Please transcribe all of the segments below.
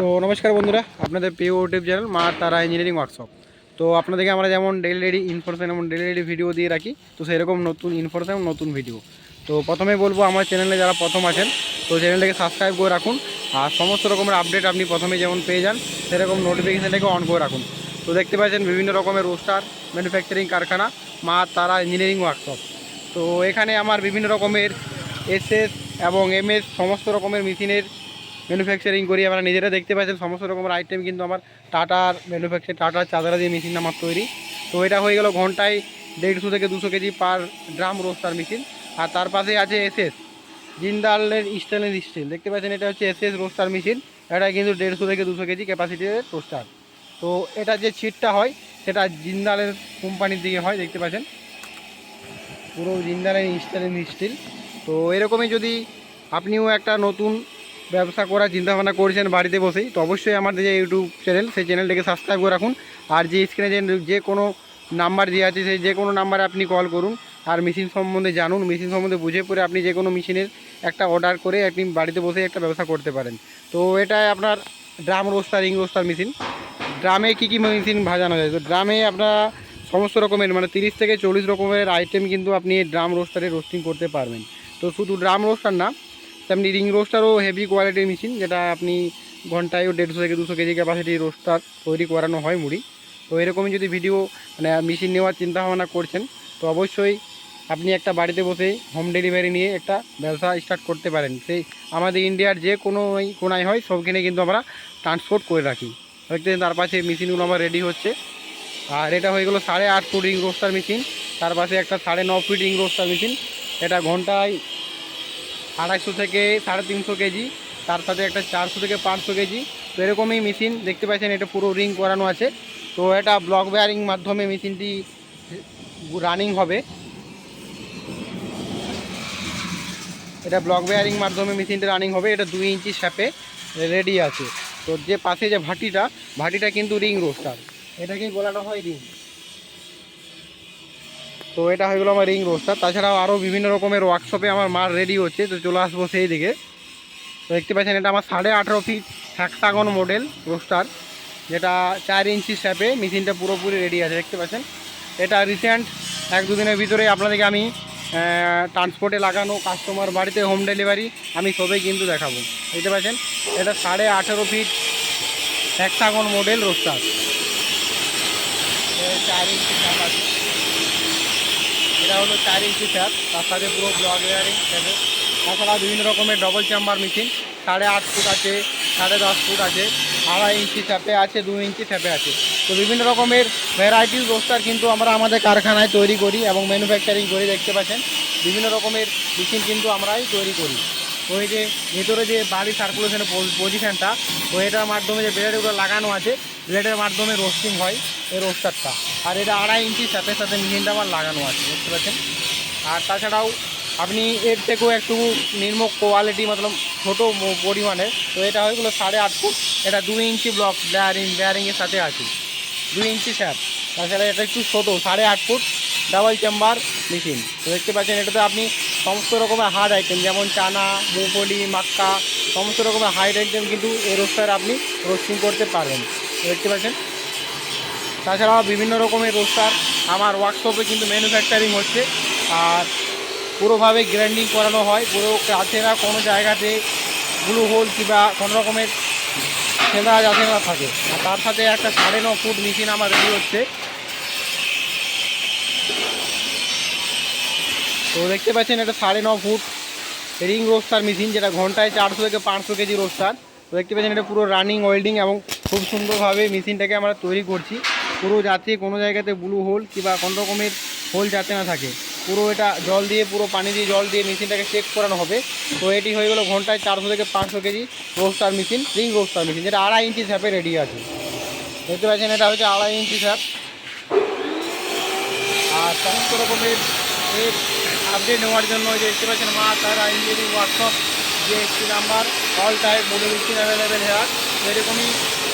তো নমস্কার বন্ধুরা, আপনাদের প্রিয় ইউটিউব চ্যানেল মা তারা ইঞ্জিনিয়ারিং ওয়ার্কশপ তো আপনাদেরকে আমরা যেমন ডেলি ডেলি ইনফরমেশন এবং ডেলি ডেলি ভিডিও দিয়ে রাখি, তো সেরকম নতুন ইনফরমেশন নতুন ভিডিও তো প্রথমে বলব, আমার চ্যানেলে যারা প্রথম আছেন, তো চ্যানেলটাকে সাবস্ক্রাইব করে রাখুন, আর সমস্ত রকমের আপডেট আপনি প্রথমে যেমন পেয়ে যান, সেরকম নোটিফিকেশানটাকে অন করে রাখুন। তো দেখতে পাচ্ছেন বিভিন্ন রকমের রোস্টার ম্যানুফ্যাকচারিং কারখানা, মা তারা ইঞ্জিনিয়ারিং ওয়ার্কশপ তো এখানে আমার বিভিন্ন রকমের এসএস এবং এমএস সমস্ত রকমের মেশিনের ম্যানুফ্যাকচারিং করি আমরা নিজেরা দেখতে পাচ্ছেন, সমস্ত রকমের আইটেম কিন্তু আমার টাটার ম্যানুফ্যাকচার টাটার চাদরা দিয়ে মেশিন আমার তৈরি। তো এটা হয়ে গেল ঘন্টায় দেড়শো থেকে দুশো KG per drum roaster machine আর তার পাশে আছে এসএস জিন্দালের স্টেনলেস স্টিল দেখতে পাচ্ছেন, এটা হচ্ছে এসএস রোস্টার মেশিন এটা কিন্তু দেড়শো থেকে দুশো কেজি ক্যাপাসিটির রোস্টার তো এটা যে ছিটটা হয়, সেটা জিন্দালের কোম্পানির দিকে হয়, দেখতে পাচ্ছেন। পুরো জিন্দালের স্টেনলেস স্টিল তো এরকমই যদি আপনিও একটা নতুন ব্যবসা করার চিন্তাভাবনা করছেন বাড়িতে বসেই, তো অবশ্যই আমাদের যে ইউটিউব চ্যানেল সেই চ্যানেলটাকে সাবস্ক্রাইব করে রাখুন। আর যে স্ক্রিনে যে যে কোনো নাম্বার দেওয়া আছে, সেই যে কোনো নাম্বারে আপনি কল করুন। আর মেশিন সম্বন্ধে জানুন। মেশিন সম্বন্ধে বুঝে পড়ে আপনি যে কোনো মেশিনের একটা অর্ডার করে আপনি বাড়িতে বসে একটা ব্যবসা করতে পারেন। তো এটা আপনার drum roaster ring roaster machine ড্রামে কী কী মেশিন ভাজানো যায়? তো ড্রামে আপনার সমস্ত রকমের মানে তিরিশ থেকে চল্লিশ রকমের আইটেম কিন্তু আপনি ড্রাম রোস্টারে রোস্টিং করতে পারবেন। তো শুধু ড্রাম রোস্টার না তেমনি রিং রোস্টারও হেভি কোয়ালিটির মেশিন যেটা আপনি ঘন্টায়ও দেড়শো থেকে দুশো কেজি ক্যাপাসিটি রোস্টার তৈরি করানো হয় মুড়ি। তো এরকমই যদি ভিডিও মানে মেশিন নেওয়ার চিন্তা ভাবনা করছেন, তো অবশ্যই আপনি একটা বাড়িতে বসে হোম ডেলিভারি নিয়ে একটা ব্যবসা স্টার্ট করতে পারেন। সেই আমাদের ইন্ডিয়ার যে কোনো কোনায় হয়, সবখানে কিন্তু আমরা ট্রান্সপোর্ট করে রাখি। দেখতে তার পাশে মেশিনগুলো আমার রেডি হচ্ছে। আর এটা হয়ে গেলো সাড়ে আট ফুট রিং রোস্টার মেশিন তার পাশে একটা সাড়ে ন ফিট রিং রোস্টার মেশিন এটা ঘন্টায় আড়াইশো থেকে সাড়ে তিনশো কেজি, তার সাথে একটা চারশো থেকে পাঁচশো কেজি। তো এরকমই মেশিন দেখতে পাচ্ছেন, এটা পুরো রিং করানো আছে। তো এটা ব্লক বেয়ারিং মাধ্যমে মেশিনটি রানিং হবে। এটা ব্লক বেয়ারিং মাধ্যমে মেশিনটা রানিং হবে। এটা দুই ইঞ্চি শ্যাপে রেডি আছে। তো যে পাশে যে ভাটিটা ভাটিটা কিন্তু রিং রোস্টার। এটাকেই বলানো হয় রিং। তো এটা হয়ে গেলো আমার রিং রোস্টার তাছাড়াও আরও বিভিন্ন রকমের ওয়ার্কশপে আমার মাল রেডি হচ্ছে, তো চলে আসব সেই দিকে। তো দেখতে পাচ্ছেন, এটা আমার সাড়ে আঠেরো ফিট হ্যাক্সাগন মডেল রোস্টার যেটা চার ইঞ্চি স্যাপে মেশিনটা পুরোপুরি রেডি আছে, দেখতে পাচ্ছেন। এটা রিসেন্ট এক দুদিনের ভিতরে আপনাদেরকে আমি ট্রান্সপোর্টে লাগানো কাস্টমার বাড়িতে হোম ডেলিভারি আমি সবই কিন্তু দেখাবো। দেখতে পাচ্ছেন, এটা সাড়ে আঠেরো ফিট হ্যাক্সাগন মডেল রোস্টার চার ইঞ্চি স্যাপ আছে। এটা হলো চার ইঞ্চি স্যাপ তার সাথে পুরো ব্লক ওয়ারিং থাকে তাছাড়া বিভিন্ন রকমের ডবল চেম্বার মেশিন সাড়ে আট ফুট আছে, সাড়ে দশ ফুট আছে, আড়াই ইঞ্চি স্যাপে আছে দু ইঞ্চি স্যাপে আছে। তো বিভিন্ন রকমের ভ্যারাইটির রোস্টার কিন্তু আমরা আমাদের কারখানায় তৈরি করি এবং ম্যানুফ্যাকচারিং করে দেখতে পাচ্ছেন। বিভিন্ন রকমের মেশিন কিন্তু আমরাই তৈরি করি। তো এই যে ভেতরে যে বাড়ি সার্কুলেশনের পজিশানটা এটার মাধ্যমে যে ব্লেডগুলো লাগানো আছে ব্লেডের মাধ্যমে রোস্টিং হয় এই রোস্টারটা আর এটা আড়াই ইঞ্চি সাথে সাথে মেশিনটা আমার লাগানো আছে, বুঝতে পারছেন? আর তাছাড়াও আপনি এর থেকেও একটু নিম্ন কোয়ালিটি মতলব ছোটো পরিমাণে তো এটা হয়ে গেলো সাড়ে আট ফুট। এটা দুই ইঞ্চি ব্লক বেয়ারিং বেয়ারিংয়ের সাথে আছে। দুই ইঞ্চি স্যার তাছাড়া এটা একটু ছোটো, সাড়ে আট ফুট ডাবল চেম্বার মেশিন তো দেখতে পাচ্ছেন, এটাতে আপনি সমস্ত রকমের হার্ড আইটেম যেমন চানা, মুগফলি, মাক্কা, সমস্ত রকমের হার্ড আইটেম কিন্তু এই রোস্টার আপনি রোস্টিং করতে পারবেন। দেখতে পাচ্ছেন? তাছাড়াও বিভিন্ন রকমের রোস্টার আমার ওয়ার্কশপে কিন্তু ম্যানুফ্যাকচারিং হচ্ছে। আর পুরোভাবে গ্রাইন্ডিং করানো হয়। পুরো কাছে না কোনো জায়গাতে ব্লু হোল কিংবা কোনো রকমের ছেঁদা যাতে না থাকে। আর তার সাথে একটা সাড়ে ন ফুট মেশিন আমার রেডি হচ্ছে। তো দেখতে পাচ্ছেন এটা সাড়ে ন ফুট রিং রোস্টার মেশিন যেটা ঘন্টায় চারশো থেকে পাঁচশো কেজি রোস্টার তো দেখতে পাচ্ছেন এটা পুরো রানিং ওয়েল্ডিং এবং খুব সুন্দরভাবে মেশিনটাকে আমরা তৈরি করছি। পুরো যাতে কোনো জায়গাতে ব্লু হোল কিংবা কোনো রকমের হোল যাতে না থাকে। পুরো এটা জল দিয়ে, পুরো পানি দিয়ে জল দিয়ে মেশিনটাকে চেক করানো হবে। তো এটি হয়ে গেলো ঘন্টায় চারশো থেকে পাঁচশো KG roaster machine ring roaster machine যেটা আড়াই ইঞ্চি স্যাপে রেডি আছে। দেখতে পাচ্ছেন, এটা হচ্ছে আড়াই ইঞ্চি স্যাপ আর সমস্ত রকমের আপডেট নেওয়ার জন্য দেখতে পাচ্ছেন মা তারা ইঞ্জিনিয়ারিং ওয়ার্কশপ যে একটি number all type model machine available here সেরকমই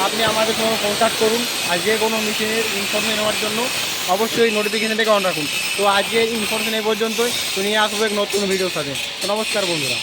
আপনি আমাদের সঙ্গে কন্ট্যাক্ট করুন আর যে কোনো মেশিনের ইনফরমেশন নেওয়ার জন্য অবশ্যই নোটিফিকেশানটাকে অন রাখুন। তো আজকে ইনফরমেশন এই পর্যন্তই। তো নিয়ে আসব এক নতুন ভিডিওর সাথে। নমস্কার বন্ধুরা।